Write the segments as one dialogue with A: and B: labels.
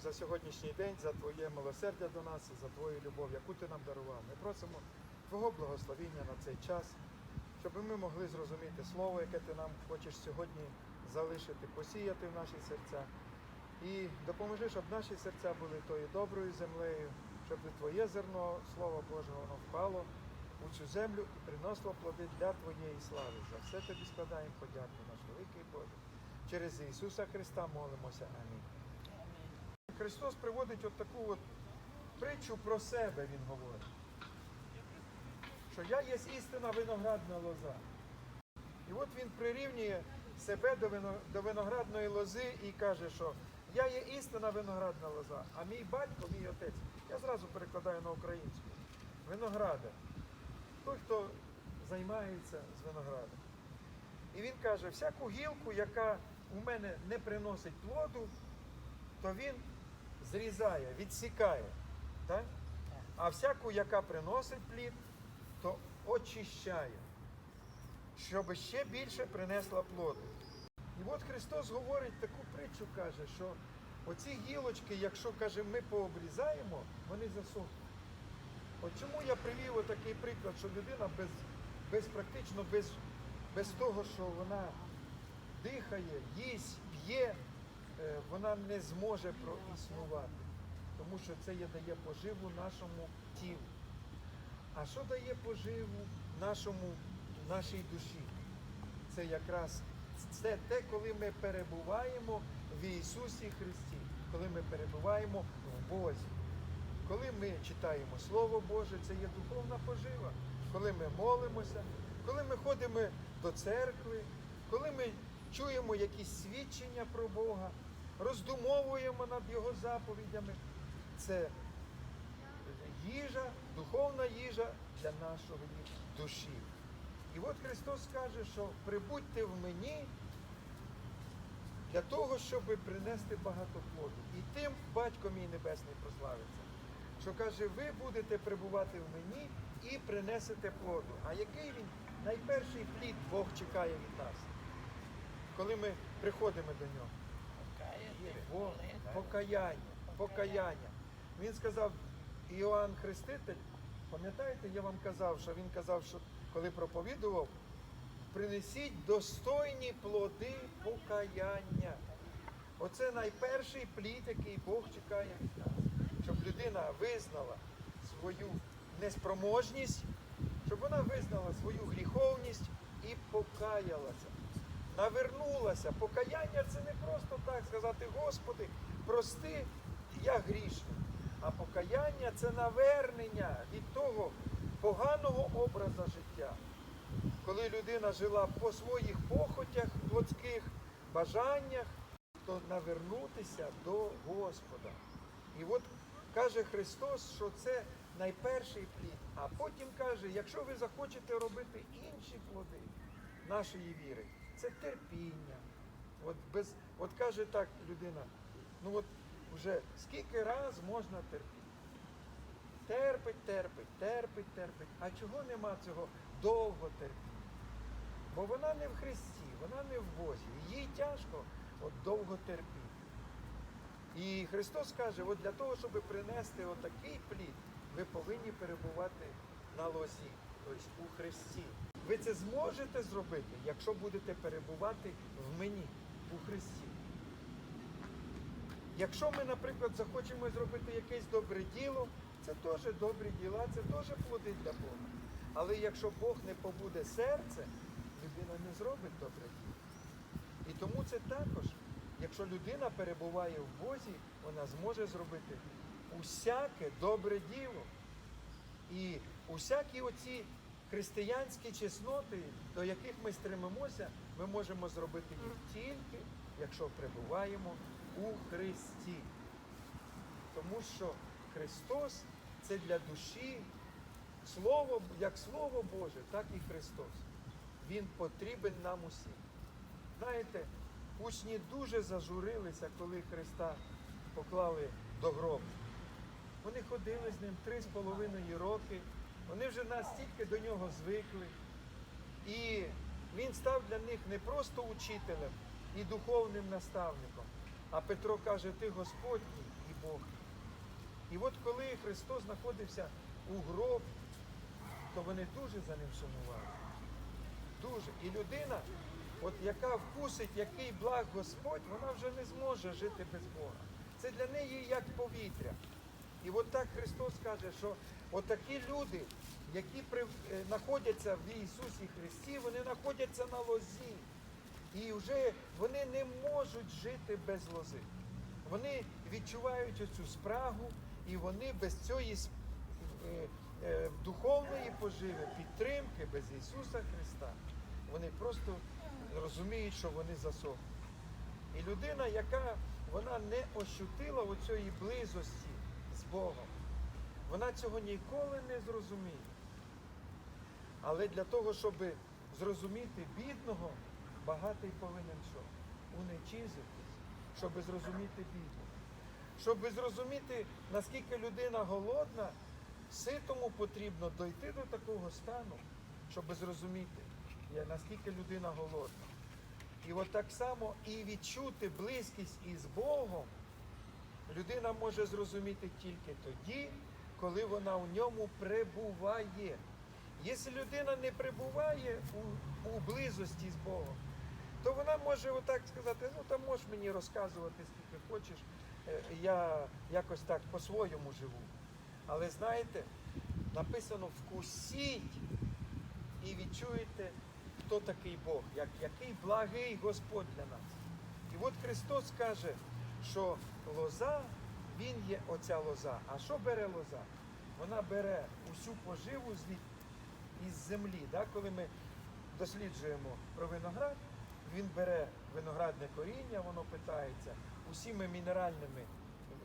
A: за сьогоднішній день, за Твоє милосердя до нас, за Твою любов, яку Ти нам дарував. Ми просимо Твого благословіння на цей час, щоб ми могли зрозуміти слово, яке Ти нам хочеш сьогодні залишити, посіяти в наші серця. І допоможи, щоб наші серця були тою доброю землею, щоб Твоє зерно, Слово Божого, воно впало у цю землю і приносило плоди для Твоєї слави. За все тобі складаємо подяку, наш великий Боже. Через Ісуса Христа молимося. Амінь. Христос приводить от таку от притчу про себе, Він говорить. Що я є істина виноградна лоза. І от він прирівнює себе до, виноградної лози і каже, що я є істина виноградна лоза, а мій батько, мій отець, я зразу перекладаю на українську. Виноградар. Той, хто займається з виноградом. І він каже, всяку гілку, яка у мене не приносить плоду, то він зрізає, відсікає. Так? А всяку, яка приносить плід, то очищає, щоб ще більше принесла плоду. І от Христос говорить таку притчу, каже, що оці гілочки, якщо каже, ми пообрізаємо, вони засохнуть. От чому я привів отакий приклад, що людина без, без практично без, без того, що вона дихає, їсть, п'є, вона не зможе проіснувати. Тому що це дає поживу нашому тілу. А що дає поживу нашому, нашій душі? Це якраз це те, коли ми перебуваємо в Ісусі Христі, коли ми перебуваємо в Бозі. Коли ми читаємо Слово Боже, це є духовна пожива. Коли ми молимося, коли ми ходимо до церкви, коли ми чуємо якісь свідчення про Бога, роздумовуємо над Його заповідями, це їжа, духовна їжа для нашої душі. І от Христос каже, що прибудьте в мені для того, щоб принести багато плоду. І тим батько мій небесний прославиться. Що каже, ви будете прибувати в мені і принесете плоду. А який він найперший плід Бог чекає від нас, коли ми приходимо до нього? Покаяння, покаяння. Він сказав, Іоанн Хреститель, пам'ятаєте, я вам казав, що він казав, що коли проповідував, принесіть достойні плоди покаяння. Оце найперший плід, який Бог чекає від нас. Щоб людина визнала свою неспроможність, щоб вона визнала свою гріховність і покаялася. Навернулася. Покаяння це не просто так сказати, Господи, прости, я грішний. А покаяння це навернення від того поганого образу життя. Коли людина жила по своїх похотях плотських, бажаннях, то навернутися до Господа. І от каже Христос, що це найперший плід. А потім каже, якщо ви захочете робити інші плоди нашої віри, це терпіння. От, без, от каже так людина, ну от вже скільки раз можна терпіти? Терпить, терпить, терпить, терпить. А чого нема цього довго терпіння? Бо вона не в Христі, вона не в Бозі. Їй тяжко от довго терпіти. І Христос каже, от для того, щоб принести отакий плід, ви повинні перебувати на лозі, тобто у Христі. Ви це зможете зробити, якщо будете перебувати в мені, у Христі. Якщо ми, наприклад, захочемо зробити якесь добре діло, це теж добрі діла, це теж плоди для Бога. Але якщо Бог не побуде серце, людина не зробить добре діло. І тому це також, якщо людина перебуває в Бозі, вона зможе зробити усяке добре діло. І усякі оці християнські чесноти, до яких ми стремимося, ми можемо зробити їх тільки, якщо перебуваємо у Христі. Тому що Христос це для душі Слово, як Слово Боже, так і Христос. Він потрібен нам усім. Знаєте, учні дуже зажурилися, коли Христа поклали до гробу. Вони ходили з ним три з половиною роки. Вони вже настільки до нього звикли. І він став для них не просто учителем і духовним наставником. А Петро каже, ти Господній і Бог. І от коли Христос знаходився у гробі, то вони дуже за ним сумували. Дуже. І людина, от яка вкусить, який благ Господь, вона вже не зможе жити без Бога. Це для неї як повітря. І от так Христос каже, що отакі люди, які при, е, знаходяться в Ісусі Христі, вони знаходяться на лозі. І вже вони не можуть жити без лози. Вони відчувають оцю спрагу, і вони без цієї е, е, духовної поживи, підтримки, без Ісуса Христа, вони просто розуміють, що вони засохли. І людина, яка вона не ощутила оцієї близості Богом, вона цього ніколи не зрозуміє. Але для того, щоб зрозуміти бідного, багатий повинен що? Уничизитись, щоб зрозуміти бідного. Щоб зрозуміти, наскільки людина голодна, ситому потрібно дойти до такого стану, щоб зрозуміти, наскільки людина голодна. І от так само і відчути близькість із Богом людина може зрозуміти тільки тоді, коли вона в ньому перебуває. Якщо людина не перебуває у, у близості з Богом, то вона може отак сказати, ну там можеш мені розказувати, скільки хочеш, е, я якось так по-своєму живу. Але знаєте, написано вкусіть і відчуєте, хто такий Бог, як, який благий Господь для нас. І от Христос каже, що лоза, Він є оця лоза. А що бере лоза? Вона бере усю поживу звід із землі. Да? Коли ми досліджуємо про виноград, він бере виноградне коріння, воно питається усіми мінеральними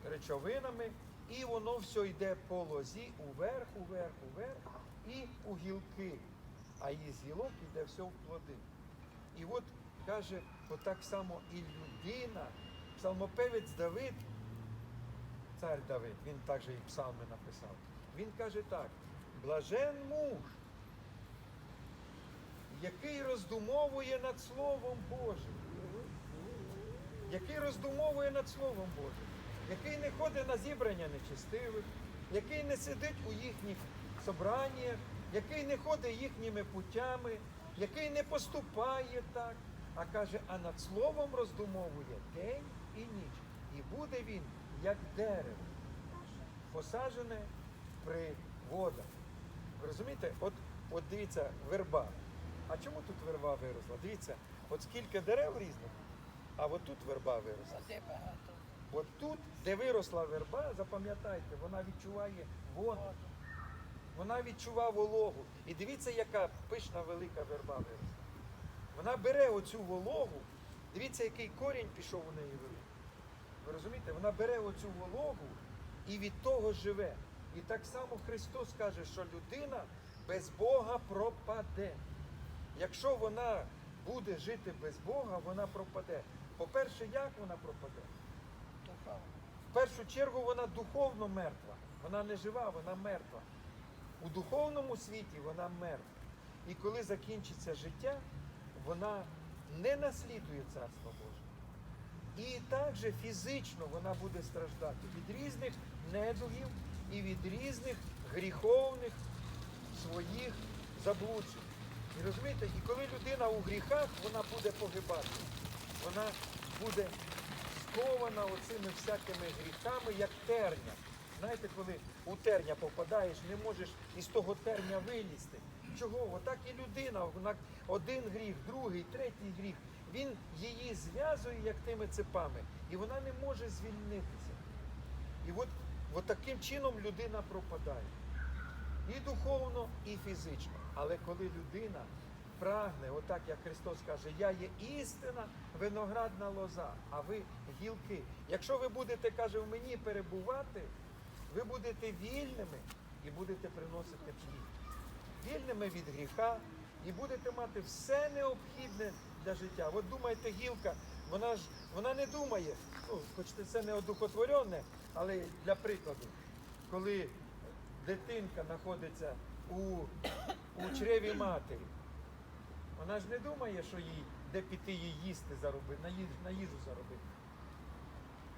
A: речовинами, і воно все йде по лозі уверх, уверх, уверх і у гілки. А із гілок йде все в плоди. І от каже, отак само і людина, псалмопевець Давид, цар Давид, він також і псалми написав. Він каже так: блажен муж, який роздумовує над Словом Божим, який роздумовує над Словом Божим, який не ходить на зібрання нечестивих, який не сидить у їхніх собраннях, який не ходить їхніми путями, який не поступає так, а каже, а над словом роздумовує день і ніч. І буде він, як дерево, посаджене при водах. Ви розумієте? От, от дивіться, верба. А чому тут верба виросла? Дивіться, от скільки дерев різних, а от тут верба виросла. От тут, де виросла верба, запам'ятайте, вона відчуває воду, вона відчуває вологу. І дивіться, яка пишна велика верба виросла. Вона бере оцю вологу, дивіться, який корінь пішов у неї великий. Ви розумієте, вона бере оцю вологу і від того живе. І так само Христос каже, що людина без Бога пропаде. Якщо вона буде жити без Бога, вона пропаде. По-перше, як вона пропаде? В першу чергу вона духовно мертва. Вона не жива, вона мертва. У духовному світі вона мертва. І коли закінчиться життя, вона не наслідує Царство Боже. І також фізично вона буде страждати від різних недугів і від різних гріховних своїх заблуджень. І розумієте, і коли людина у гріхах, вона буде погибати. Вона буде скована оцими всякими гріхами, як терня. Знаєте, коли у терня попадаєш, не можеш із того терня вилізти. Чого? Отак і людина, один гріх, другий, третій гріх. Він її зв'язує як тими цепами, і вона не може звільнитися. І от, от таким чином людина пропадає. І духовно, і фізично. Але коли людина прагне, отак як Христос каже, я є істина, виноградна лоза, а ви гілки. Якщо ви будете, каже, в мені перебувати, ви будете вільними і будете приносити плід. Вільними від гріха і будете мати все необхідне для життя. От думаєте, гілка, вона ж вона не думає, ну, хоч це не одухотворене, але для прикладу, коли дитинка знаходиться у, у чреві матері, вона ж не думає, що їй де піти їй їсти заробити, на їжу, на їжу заробити.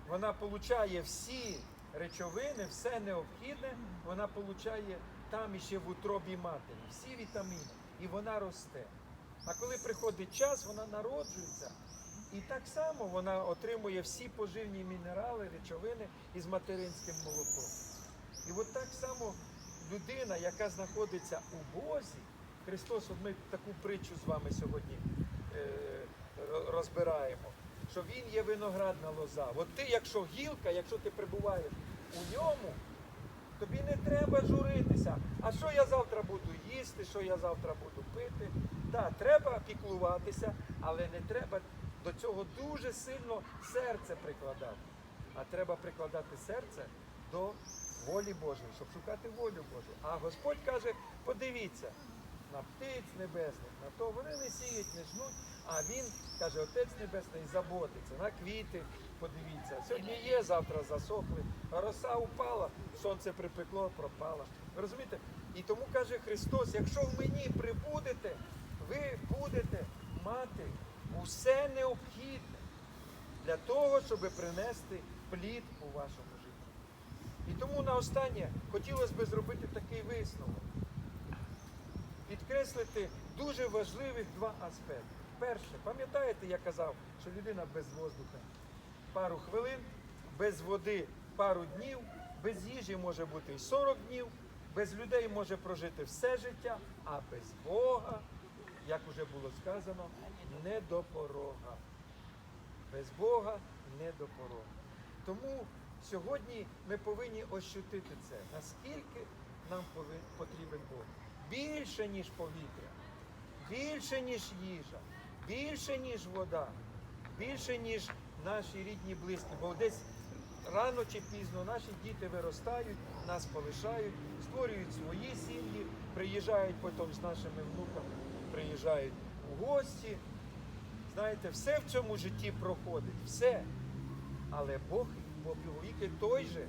A: вона получає всі речовини, все необхідне, вона получає там іще в утробі матері, всі вітаміни, і вона росте. А коли приходить час, вона народжується. І так само вона отримує всі поживні мінерали, речовини із материнським молоком. І от так само людина, яка знаходиться у Бозі, Христос, от ми таку притчу з вами сьогодні е, розбираємо, що Він є виноградна лоза. От ти, якщо гілка, якщо ти перебуваєш у ньому, тобі не треба журитися. А що я завтра буду їсти, що я завтра буду пити? Так, треба піклуватися, але не треба до цього дуже сильно серце прикладати. А треба прикладати серце до волі Божої, щоб шукати волю Божу. А Господь каже: подивіться на птиць небесних, на то вони не сіють, не жнуть. А він каже, Отець Небесний заботиться на квіти. Подивіться, сьогодні є, завтра засохли, роса упала, сонце припекло, пропало. Розумієте? І тому каже Христос: якщо в мені прибудете, ви будете мати усе необхідне для того, щоб принести плід у вашому житті. І тому на останнє хотілося б зробити такий висновок. Підкреслити дуже важливих два аспекти. Перше, пам'ятаєте, я казав, що людина без воздуха пару хвилин, без води пару днів, без їжі може бути і 40 днів, без людей може прожити все життя, а без Бога, як уже було сказано, не до порога. Без Бога не до порога. Тому сьогодні ми повинні ощутити це, наскільки нам потрібен Бог. Більше, ніж повітря, більше, ніж їжа, більше, ніж вода, більше, ніж наші рідні близькі. Бо десь рано чи пізно наші діти виростають, нас полишають, створюють свої сім'ї, приїжджають потім з нашими внуками, приїжджають у гості. Знаєте, все в цьому житті проходить, все. Але Бог Бог віки той же,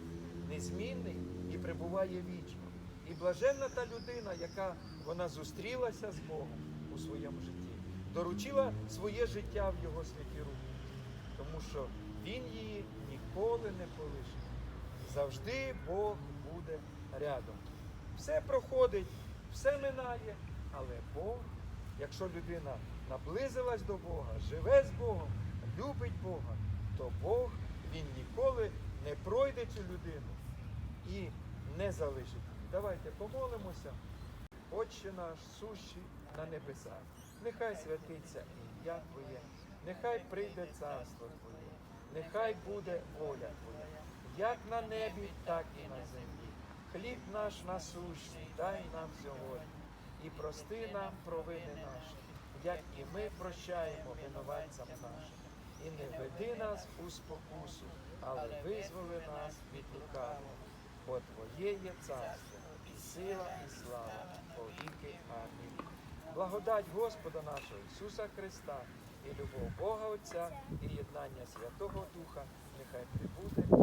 A: незмінний і пребуває вічно. І блаженна та людина, яка вона зустрілася з Богом у своєму житті, доручила своє життя в його святі руки, тому що він її ніколи не полишить. Завжди Бог буде рядом. Все проходить, все минає, але Бог, якщо людина наблизилась до Бога, живе з Богом, любить Бога, то Бог він ніколи не пройде цю людину і не залишить її. Давайте помолимося. Отче наш, сущий на небесах, нехай святиться ім'я Твоє, нехай прийде царство Твоє, нехай буде воля Твоя, як на небі, так і на землі. Хліб наш насущний, дай нам сьогодні, і прости нам провини наші, як і ми прощаємо винуватцям нашим. І не веди нас у спокусу, але визволи нас від лукавого. Бо Твоє є царство, і сила, і слава, повіки. Амінь. Благодать Господа нашого Ісуса Христа і любов Бога Отця і єднання Святого Духа нехай прибуде